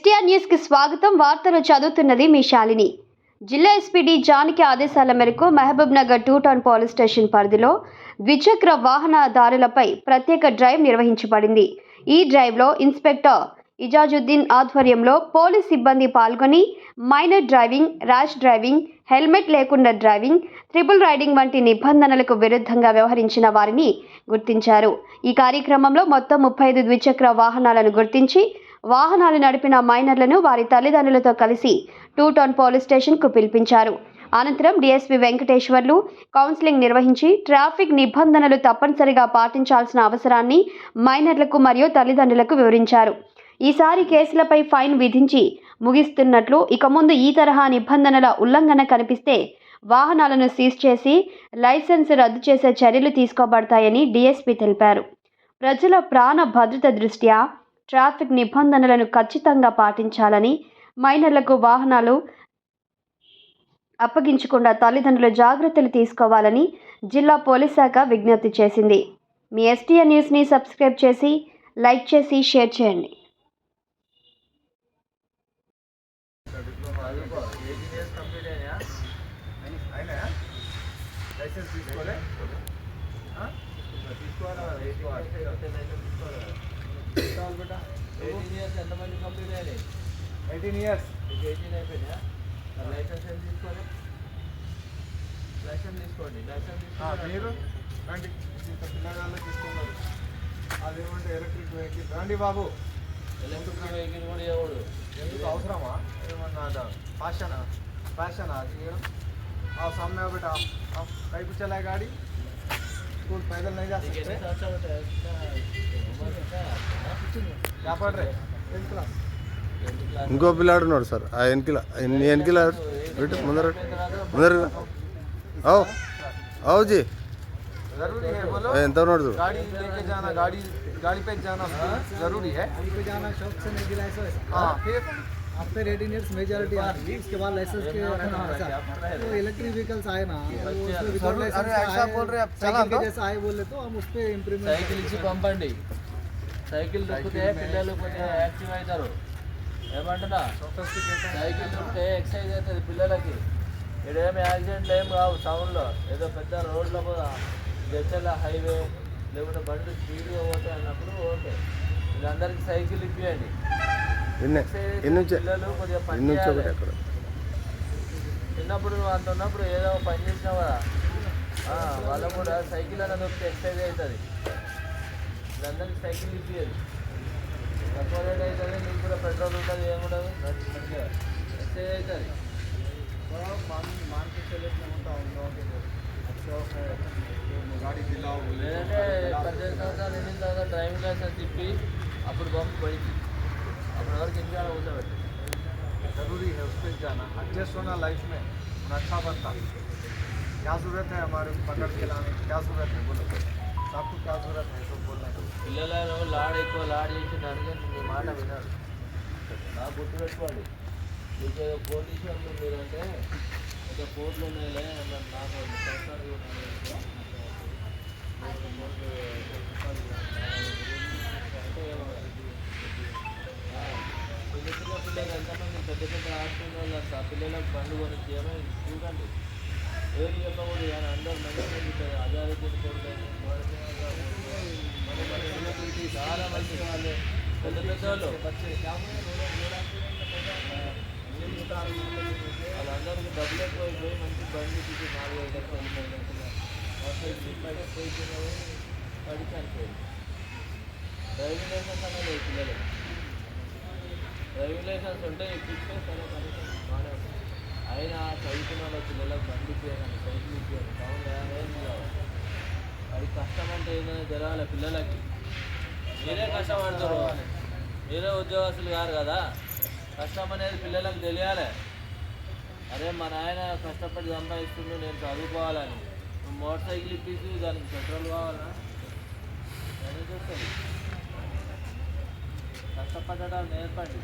STR న్యూస్కి స్వాగతం. వార్తలు చదువుతున్నది మీ శాలిని. జిల్లా ఎస్పీడీ జానకి ఆదేశాల మేరకు Mahabub Nagar two town police station పరిధిలో ద్విచక్ర వాహనదారులపై ప్రత్యేక డ్రైవ్ నిర్వహించబడింది. ఈ డ్రైవ్లో ఇన్స్పెక్టర్ ఇజాజుద్దీన్ ఆధ్వర్యంలో పోలీస్ సిబ్బంది పాల్గొని minor driving rash driving helmet లేకుండా డ్రైవింగ్ ట్రిపుల్ రైడింగ్ వంటి నిబంధనలకు విరుద్ధంగా వ్యవహరించిన వారిని గుర్తించారు. ఈ కార్యక్రమంలో మొత్తం ముప్పై ఐదు ద్విచక్ర వాహనాలను గుర్తించి వాహనాలు నడిపిన మైనర్లను వారి తల్లిదండ్రులతో కలిసి టూ టౌన్ పోలీస్ స్టేషన్కు పిలిపించారు. అనంతరం డిఎస్పి వెంకటేశ్వర్లు కౌన్సిలింగ్ నిర్వహించి ట్రాఫిక్ నిబంధనలు తప్పనిసరిగా పాటించాల్సిన అవసరాన్ని మైనర్లకు మరియు తల్లిదండ్రులకు వివరించారు. ఈసారి కేసులపై ఫైన్ విధించి ముగిస్తున్నట్లు ఇక ముందు ఈ తరహా నిబంధనల ఉల్లంఘన కనిపిస్తే వాహనాలను సీజ్ చేసి లైసెన్స్ రద్దు చేసే చర్యలు తీసుకోబడతాయని డీఎస్పీ తెలిపారు. ప్రజల ప్రాణ భద్రత దృష్ట్యా ట్రాఫిక్ నిబంధనలను ఖచ్చితంగా పాటించాలని మైనర్లకు వాహనాలు అప్పగించకుండా తల్లిదండ్రులు జాగ్రత్తలు తీసుకోవాలని జిల్లా పోలీస్ శాఖ విజ్ఞప్తి చేసింది. మీ ఎస్టీఎన్ న్యూస్ని సబ్స్క్రైబ్ చేసి లైక్ చేసి షేర్ చేయండి. లైసెన్స్ తీసుకోవాలా తీసుకోవాలి. తీసుకోవాలి తీసుకోవాలి ఎయిటీన్ ఇయర్స్ ఎంతమంది కంప్లీట్ అయ్యాలి ఎయిటీన్ ఇయర్స్ ఎయిటీన్ అయిపోయినా లైసెన్స్ ఏం తీసుకోవాలి లైసెన్స్ తీసుకోండి లైసెన్స్ తీసుకోండి మీరు? రండి. పిల్లగాళ్ళకి ఇస్తున్నారు అదేమంటే ఎలక్ట్రిక్ వెహికల్ రండి బాబు. ఎలక్ట్రిక్ వెహికల్ కూడా ఇవ్వడు ఎందుకు అవసరమా ఏమన్నా ఫ్యాషనా ఫ్యాషనా అది మేడం ఆ సమ్మె ఒకటి కైపుచ్చలే గాడి. स्कूल पैदल नहीं जा నీకు सकते ఎన్ని సంవత్సరాలు ఉంటాయి? ఎంత ఉమ్మర్ ఎంత? ఆ? क्या पढ़ रहे टेंथ क्लास టెన్త్ క్లాస్. ఇంకో పిల్లాడు ఉన్నాడు సార్ ఆ వెనకిల నీ వెనకిల పెట్టు ముందర ముందర అవు అవు జీ जरूरी है बोलो ఏ, ఎంత ఉన్నాడు చూడు गाड़ी लेके जाना गाड़ी गाड़ी पे जाना जरूरी है गाड़ी पे जाना शौक से नहीं दिलाए सो ऐसा हाँ फिर आफ्टर एटीन ईयर्स मेजोरिटी आ रही उसके बाद लाइसेंस के रखना ऐसा तो इलेक्ट्रिक व्हीकल्स आए ना वो उसमें विदाउट जरूर- लाइसेंस अरे का ऐसा आए, बोल रहे हैं, साइकिल चला के दो। जैसा आए बोले तो हम उस पर इम्प्रूवमेंट సైకిల్ ఇచ్చి పంపండి సైకిల్ దొక్కితే పిల్లలు కొంచెం యాక్టివ్ అవుతారు ఏమంటున్నా సైకిల్ దొక్కితే ఎక్సర్సైజ్ అవుతుంది పిల్లలకి ఇక్కడేమి యాక్సిడెంట్లు ఏం కావు టౌన్లో ఏదో పెద్ద రోడ్ల మీద జడ్చల హైవే లేకుంటే బండి స్పీడ్గా పోతాయి అన్నప్పుడు ఓకే వీళ్ళందరికీ సైకిల్ ఇప్పియండి ఎన్ని ఎన్ని నుంచి ఎన్ని నుంచి అక్కడ? చిన్నప్పుడు అంత ఉన్నప్పుడు ఏదో పని చేసినా కదా. వాళ్ళకు కూడా సైకిల్ అనేది ఒకటి ఎక్సైజ్ అవుతుంది. వీళ్ళందరికీ సైకిల్ ఇచ్చేది. తక్కువ రేట్ అవుతుంది నీకు కూడా పెట్రోల్ ఉంటుంది ఏముండదు మంచిగా ఎక్సైజ్ అవుతుంది. మానసిక సెలెక్షన్ ఉంటా ఉందో లేదంటే పద్దెనిమిది సంవత్సరాలు ఎన్ని డ్రైవింగ్ లైసెన్స్ ఇప్పి అప్పుడు పంపు పడింది అప్పుడు వరకు ఇంటికాడ కూర్చోబెట్టి जरूरी है उस पर जाना एडजस्ट होना लाइफ में और अच्छा बनता क्या जरूरत है हमारे को पकड़ के लाने की क्या जरूरत है बोलो आपको क्या जरूरत है तो बोलने को పిల్లలను లాడ్ ఎక్కువ లాడ్ చేసి దానికి నీ మాట వినాడు నా గుర్తు పెట్టుకోండి మీకు ఏదో పోలీసులు మీరంటే ఒక కోర్టులు ఉన్నాయిలే అన్నారు నాకు ఒక సంవత్సరాలు ఉన్నాయి చిన్న పిల్లలు ఎంతమంది పెద్ద పెద్ద హాస్పిటల్ ఆ పిల్లలకు బండి కొనిచ్చి ఏమైనా చూడండి ఏం చెప్పకూడదు కానీ అందరూ మంచి మంది అజారోగ్యం చాలా మంచి వాళ్ళు పెద్ద పెద్ద వాళ్ళు వాళ్ళందరికీ డబ్బులు ఎక్కువ అయిపోయి మంచి బండి తిరిగి నాలుగు ఐదు లక్షలు ముప్పై లక్షలు డ్రైవింగ్ లైసెన్స్ అనేది పిల్లలకి డ్రైవింగ్ లైసెన్స్ ఉంటే ఇప్పిస్తే సరే కనీసం బాగానే ఉంటుంది అయినా చదువుకున్న వాళ్ళ పిల్లలకు బండి ఇప్పించాలి సైకిల్ ఇప్పించాలి టౌన్లో కావాలి అది కష్టం అంటే ఏదైనా జరగాలి పిల్లలకి? మీరే కష్టపడతారు. మీరే ఉద్యోగస్తులు కాదు కదా. కష్టం అనేది పిల్లలకు తెలియాలి. అరే మా నాయన కష్టపడి సంపాదిస్తుండు నేను చదువుకోవాలని. మోటార్ సైకిల్ ఇప్పించి దానికి పెట్రోల్ కావాలా? నేను చూస్తుంది కష్టపడడం నేర్పండి.